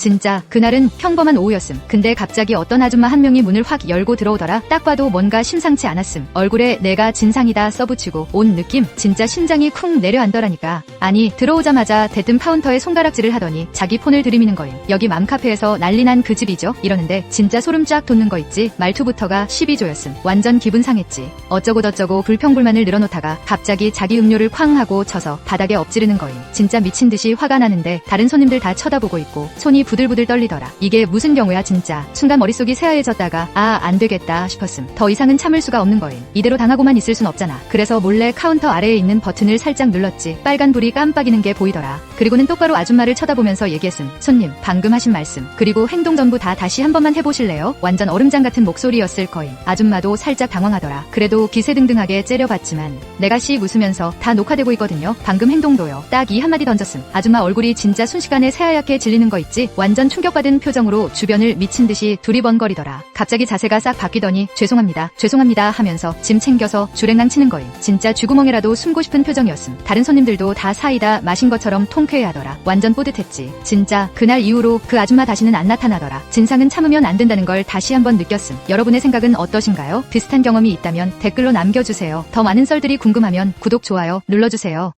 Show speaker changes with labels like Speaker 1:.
Speaker 1: 진짜 그날은 평범한 오후였음. 근데 갑자기 어떤 아줌마 한 명이 문을 확 열고 들어오더라. 딱 봐도 뭔가 심상치 않았음. 얼굴에 내가 진상이다 써붙이고 온 느낌 진짜 심장이 쿵 내려앉더라니까. 아니 들어오자마자 대뜸 카운터에 손가락질을 하더니 자기 폰을 들이미는 거임. 여기 맘카페에서 난리난 그 집이죠. 이러는데 진짜 소름 쫙 돋는 거 있지. 말투부터가 12조였음. 완전 기분 상했지. 어쩌고 저쩌고 불평불만을 늘어놓다가 갑자기 자기 음료를 쾅 하고 쳐서 바닥에 엎지르는 거임. 진짜 미친 듯이 화가 나는데 다른 손님들 다 쳐다보고 있고 손이 부들부들 떨리더라. 이게 무슨 경우야 진짜. 순간 머릿속이 새하얘졌다가 아 안 되겠다 싶었음. 더 이상은 참을 수가 없는 거임. 이대로 당하고만 있을 순 없잖아. 그래서 몰래 카운터 아래에 있는 버튼을 살짝 눌렀지. 빨간 불이 깜빡이는 게 보이더라. 그리고는 똑바로 아줌마를 쳐다보면서 얘기했음. 손님 방금 하신 말씀 그리고 행동 전부 다 다시 한 번만 해보실래요? 완전 얼음장 같은 목소리였을 거임. 아줌마도 살짝 당황하더라. 그래도 기세등등하게 째려봤지만 내가 씩 웃으면서 다 녹화되고 있거든요. 방금 행동도요. 딱 이 한마디 던졌음. 아줌마 얼굴이 진짜 순식간에 새하얗게 질리는 거 있지? 완전 충격받은 표정으로 주변을 미친 듯이 두리번거리더라. 갑자기 자세가 싹 바뀌더니 죄송합니다. 죄송합니다 하면서 짐 챙겨서 주랭랑 치는 거임. 진짜 쥐구멍이라도 숨고 싶은 표정이었음. 다른 손님들도 다 사이다 마신 것처럼 통쾌해하더라. 완전 뿌듯했지. 진짜 그날 이후로 그 아줌마 다시는 안 나타나더라. 진상은 참으면 안 된다는 걸 다시 한번 느꼈음. 여러분의 생각은 어떠신가요? 비슷한 경험이 있다면 댓글로 남겨주세요. 더 많은 썰들이 궁금하면 구독, 좋아요 눌러주세요.